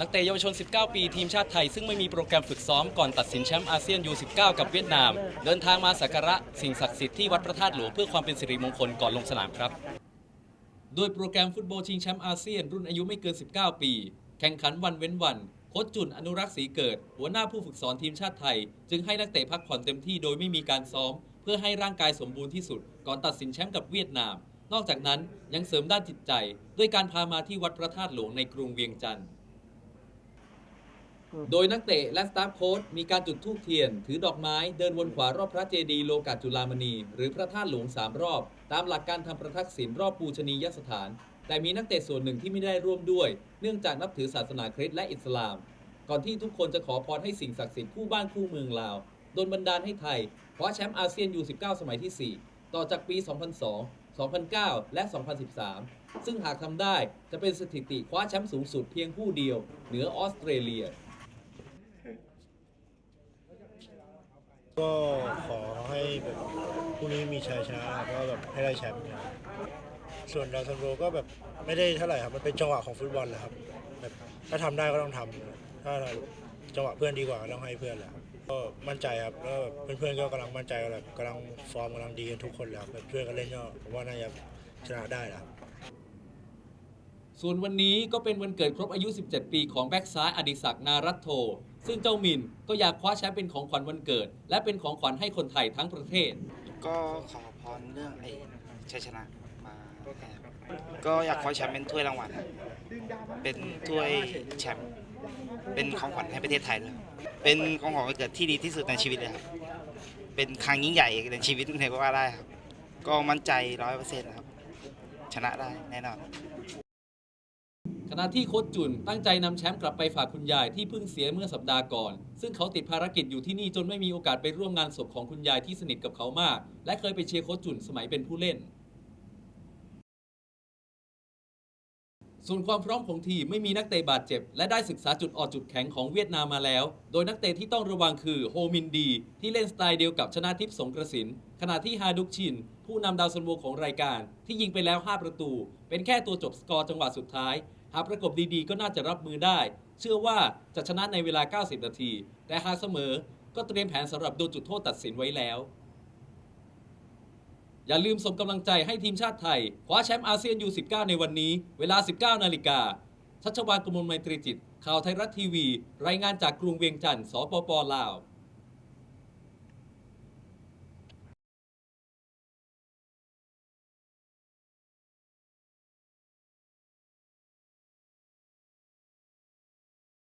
นักเตะเยาวชน 19 ปี ทีมชาติไทย ซึ่งไม่มีโปรแกรมฝึกซ้อมก่อนตัดสินแชมป์อาเซียน U19 กับเวียดนาม เดินทางมาสักการะสิ่งศักดิ์สิทธิ์ที่วัดพระธาตุหลวงเพื่อความเป็นสิริมงคลก่อนลงสนามครับ โดยโปรแกรมฟุตบอลชิงแชมป์อาเซียนรุ่นอายุไม่เกิน 19 ปี แข่งขันวันเว้นวันโค้ชจุนอนุรักษ์ศรีเกิด หัวหน้าผู้ฝึกสอนทีมชาติไทย จึงให้นักเตะพักผ่อนเต็มที่โดยไม่มีการซ้อม เพื่อให้ร่างกายสมบูรณ์ที่สุด ก่อนตัดสินแชมป์กับเวียดนาม นอกจากนั้นยังเสริมด้านจิตใจ ด้วยการพามาที่วัดพระธาตุหลวงในกรุงเวียงจันทร์ โดยนักเตะและสตาฟโค้ชมีการจุดธูปเทียน ถือดอกไม้เดินวนขวารอบพระเจดีย์โลกาจุลามณี หรือพระธาตุหลวงสามรอบ ตามหลักการทำประทักษิณรอบปูชนียสถาน แต่มีนักเตะส่วนหนึ่งที่ไม่ได้ร่วมด้วย เนื่องจากนับถือศาสนาคริสต์และอิสลาม ก่อนที่ทุกคนจะขอพรให้สิ่งศักดิ์สิทธิ์คู่บ้านคู่เมืองลาวโดนบันดาลให้ไทยคว้าแชมป์อาเซียนยู19สมัยที่ 4 ต่อจากปี 2002 2009 และ 2013 ซึ่งหากทำได้จะเป็นสถิติคว้าแชมป์สูงสุดเพียงผู้เดียว เหนือออสเตรเลีย ก็ขอให้แบบพรุ่นี้มีชัยชนะครับก็แบบให้ได้แชมป์นะส่วนดาวซันโบก็แบบไม่ได้เท่าไหร่ครับ มันเป็นจังหวะของฟุตบอลแหละครับแบบถ้าทำได้ก็ต้องทำถ้าจังหวะเพื่อนดีกว่าก็ต้องให้เพื่อนแหละครับก็มั่นใจครับแล้วแบบเพื่อนๆก็กำลังมั่นใจกันแบบกำลังฟอร์มกำลังดีกันทุกคนแล้วแบบเพื่อนก็เล่นก็ผมว่าน่าจะชนะได้นะครับ ส่วนวันนี้ก็เป็นวันเกิดครบอายุ 17 ปีของแบ็กซ้ายอดิศักดิ์นารัตโทซึ่งเจ้ามินก็อยากคว้าแชมป์เป็นของขวัญวันเกิด และเป็นของขวัญให้คนไทยทั้งประเทศ ก็ขอพรเรื่องไอ้ชัยชนะมาก็อยากคว้าแชมป์เป็นถ้วยรางวัลเป็นถ้วยแชมป์เป็นของขวัญให้ประเทศไทยด้วยเป็นของขวัญวันเกิดที่ดีที่สุดในชีวิตเลยครับเป็นครั้งยิ่งใหญ่ในชีวิตเลยก็ว่าได้ครับก็มั่นใจร้อยเปอร์เซ็นต์ครับชนะได้แน่นอน ขณะที่โค้ชจุนตั้งใจนำแชมป์กลับไปฝากคุณยายที่เพิ่งเสียเมื่อสัปดาห์ก่อน ซึ่งเขาติดภารกิจอยู่ที่นี่จนไม่มีโอกาสไปร่วมงานศพของคุณยายที่สนิทกับเขามาก และเคยไปเชียร์โค้ชจุนสมัยเป็นผู้เล่น ส่วนความพร้อมของทีมไม่มีนักเตะบาดเจ็บ และได้ศึกษาจุดอ่อนจุดแข็งของเวียดนามมาแล้ว โดยนักเตะที่ต้องระวังคือโฮมินดี ที่เล่นสไตล์เดียวกับชนาทิพย์สงกระสิน ขณะที่ฮาดุกชิน ผู้นำดาวซันโวของรายการ ที่ยิงไปแล้ว 5 ประตู เป็นแค่ตัวจบสกอร์จังหวะสุดท้าย หากประกบดีๆ ก็น่าจะรับมือได้ เชื่อว่าจะชนะในเวลา 90 นาที แต่หากเสมอ ก็เตรียมแผนสำหรับโดนจุดโทษตัดสินไว้แล้ว อย่าลืมส่งกำลังใจให้ทีมชาติไทยคว้าแชมป์อาเซียนยู19ในวันนี้ เวลา 19 นาฬิกาชัชวานกมลไมตรีจิต ข่าวไทยรัฐทีวี รายงานจากกรุงเวียงจันทร์ สปปลาว